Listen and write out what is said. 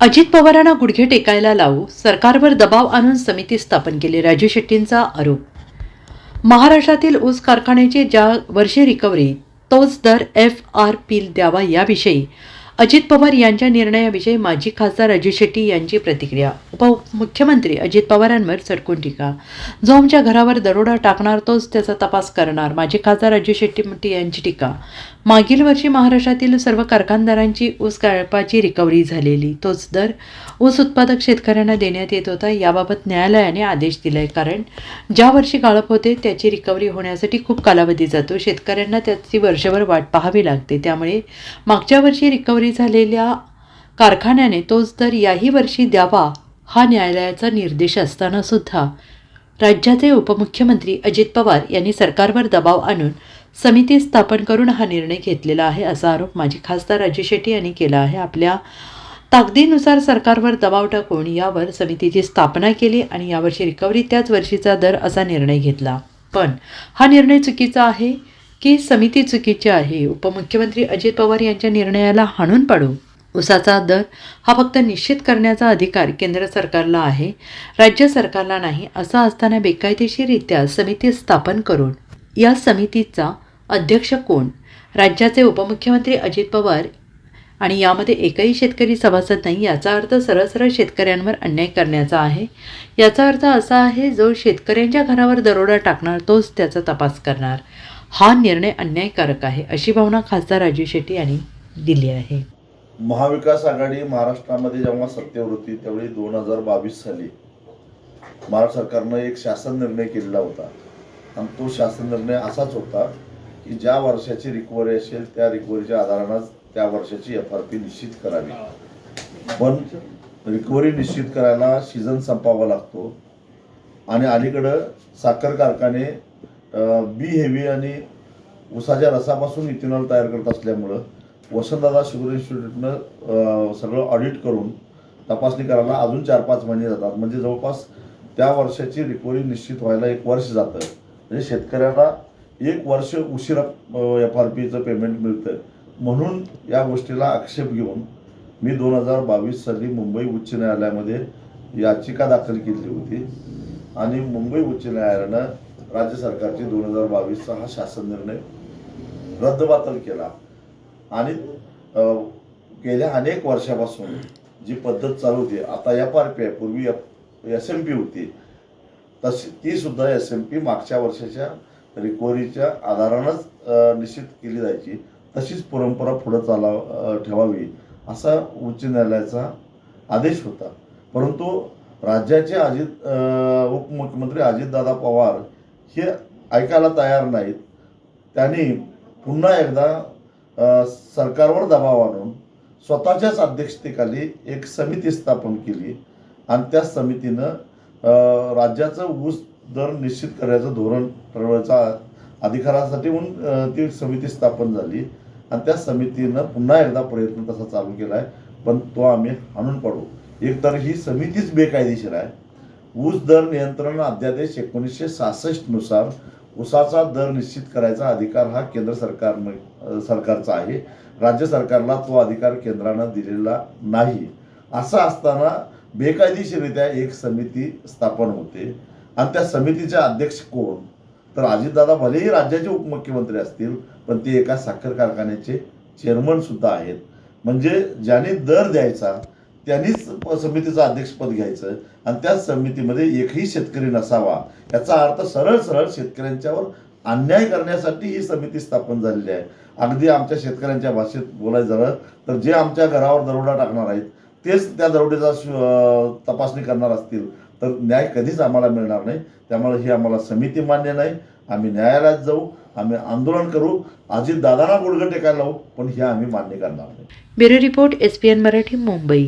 अजित पवारांना गुडघे टेकायला लावू सरकारवर दबाव आणून समिती स्थापन केली राजू शेट्टींचा आरोप. महाराष्ट्रातील ऊस कारखान्याची ज्या वर्षी रिकव्हरी तोच दर एफ आर पी द्यावा याविषयी अजित पवार यांच्या निर्णयाविषयी माजी खासदार राजू शेट्टी यांची प्रतिक्रिया. उपमुख्यमंत्री अजित पवारांवर सरकून टीका. जो आमच्या घरावर दरोडा टाकणार तोच त्याचा तपास करणार माजी खासदार राजू शेट्टी यांची टीका. मागील वर्षी महाराष्ट्रातील सर्व कारखानदारांची ऊस काळपाची रिकव्हरी झालेली तोच दर ऊस उत्पादक शेतकऱ्यांना देण्यात येत होता याबाबत न्यायालयाने आदेश दिलाय. कारण ज्या वर्षी गाळप होते त्याची रिकव्हरी होण्यासाठी खूप कालावधी जातो. शेतकऱ्यांना त्याची वर्षभर वाट पाहावी लागते. त्यामुळे मागच्या वर्षी रिकव्हरी झालेल्या कारखान्याने तोच दर याही वर्षी द्यावा हा न्यायालयाचा निर्देश असताना सुद्धा राज्याचे उपमुख्यमंत्री अजित पवार यांनी सरकारवर दबाव आणून समिती स्थापन करून हा निर्णय घेतलेला आहे असा आरोप माजी खासदार राजू शेट्टी यांनी केला आहे. आपल्या ताकदीनुसार सरकारवर दबाव टाकून यावर समितीची स्थापना केली आणि यावर्षी रिकव्हरी त्याच वर्षीचा दर असा निर्णय घेतला. पण हा निर्णय चुकीचा आहे? की समिती चुकीची आहे. उपमुख्यमंत्री अजित पवार यांच्या निर्णयाला हाणून पाडू. उसाचा दर हा फक्त निश्चित करण्याचा अधिकार केंद्र सरकारला आहे. राज्य सरकारला नाही असं असताना बेकायदेशीररित्या समिती स्थापन करून या समितीचा अध्यक्ष कोण? राज्याचे उपमुख्यमंत्री अजित पवार आणि यामध्ये एकही शेतकरी सभासद नाही याचा अर्थ सरळ सरळ शेतकऱ्यांवर अन्याय करण्याचा आहे. याचा अर्थ असा आहे जो शेतकऱ्यांच्या घरावर दरोडा टाकणार तोच त्याचा तपास करणार. हा निर्णय अन्यायकारक आहे अशी भावना खासदार राजू शेट्टी यांनी दिली आहे. महाविकास आघाडी महाराष्ट्रामध्ये जेव्हा सत्तेवर होती त्यावेळी दोन हजार बावीस साली महाराष्ट्र सरकारनं एक शासन निर्णय केलेला होता. आणि तो शासन निर्णय असाच होता की ज्या वर्षाची रिकव्हरी असेल त्या रिकव्हरीच्या आधारानंच त्या वर्षाची एफ आर पी निश्चित करावी. पण रिकव्हरी निश्चित करायला सीझन संपावा लागतो. आणि अलीकडं साखर कारखाने बी हेवी आणि उसाच्या रसापासून इथेनॉल तयार करत असल्यामुळं वसंतदादा शुगर इन्स्टिट्यूटनं सगळं ऑडिट करून तपासणी करायला अजून चार पाच महिने जातात. म्हणजे जवळपास त्या वर्षाची रिकव्हरी निश्चित व्हायला एक वर्ष जातं. म्हणजे शेतकऱ्यांना एक वर्ष उशिरा एफ आर पीचं पेमेंट मिळतं म्हणून या गोष्टीला आक्षेप घेऊन मी दोन हजार बावीस साली मुंबई उच्च न्यायालयामध्ये याचिका दाखल केली होती. आणि मुंबई उच्च न्यायालयानं राज्य सरकारचे दोन हजार बावीसचा हा शासन निर्णय रद्दबातल केला. आणि गेल्या अनेक वर्षापासून जी पद्धत चालू होती आता एफ आर पी आहे. पूर्वी एस एम पी होती. तशी ती सुद्धा एस एम पी मागच्या वर्षाच्या रिकव्हरीच्या आधारानंच निश्चित केली जायची. तशीच परंपरा पुढं चाला ठेवावी असा उच्च न्यायालयाचा आदेश होता. परंतु राज्याचे अजित उपमुख्यमंत्री अजितदादा पवार हे ऐकायला तयार नाहीत. त्यांनी पुन्हा एकदा सरकारवर दबाव आणून स्वतःच्याच अध्यक्षतेखाली एक समिती स्थापन केली आणि त्या समितीनं राज्याचं ऊस दर निश्चित करायचं धोरण ठरवायचा अधिकारासाठी म्हणून ती समिती स्थापन झाली आणि त्या समितीनं पुन्हा एकदा प्रयत्न तसा चालू केला आहे पण तो आम्ही हाणून पाडू. एकतर ही समितीच बेकायदेशीर आहे ऊस दर नियंत्रण अध्यादेश एकोणीसशे सहासष्टनुसार ऊसाचा दर निश्चित करायचा अधिकार हा केंद्र सरकारने सरकारचा आहे. राज्य सरकारला तो अधिकार केंद्रानं दिलेला नाही. असं असताना बेकायदेशीररित्या एक समिती स्थापन होते. आणि त्या समितीचे अध्यक्ष कोण? तर अजितदादा भलेही राज्याचे उपमुख्यमंत्री असतील पण ते एका साखर कारखान्याचे चेअरमन सुद्धा आहेत. म्हणजे ज्याने दर द्यायचा त्यांनीच समितीचं अध्यक्षपद घ्यायचं आणि त्या समितीमध्ये एकही शेतकरी नसावा याचा अर्थ सरळ सरळ शेतकऱ्यांच्यावर अन्याय करण्यासाठी ही समिती स्थापन झालेली आहे. अगदी आमच्या शेतकऱ्यांच्या भाषेत बोलायचं झालं तर जे आमच्या घरावर दरोडा टाकणार आहेत तेच त्या दरोडेचा तपासणी करणार असतील. तर न्याय कधीच आम्हाला मिळणार नाही. त्यामुळे ही आम्हाला समिती मान्य नाही. आम्ही न्यायालयात जाऊ आम्ही आंदोलन करू. अजित दादांना गुडघं टेकायला लावू पण हे आम्ही मान्य करणार नाही. Bureau report S P N Marathi Mumbai.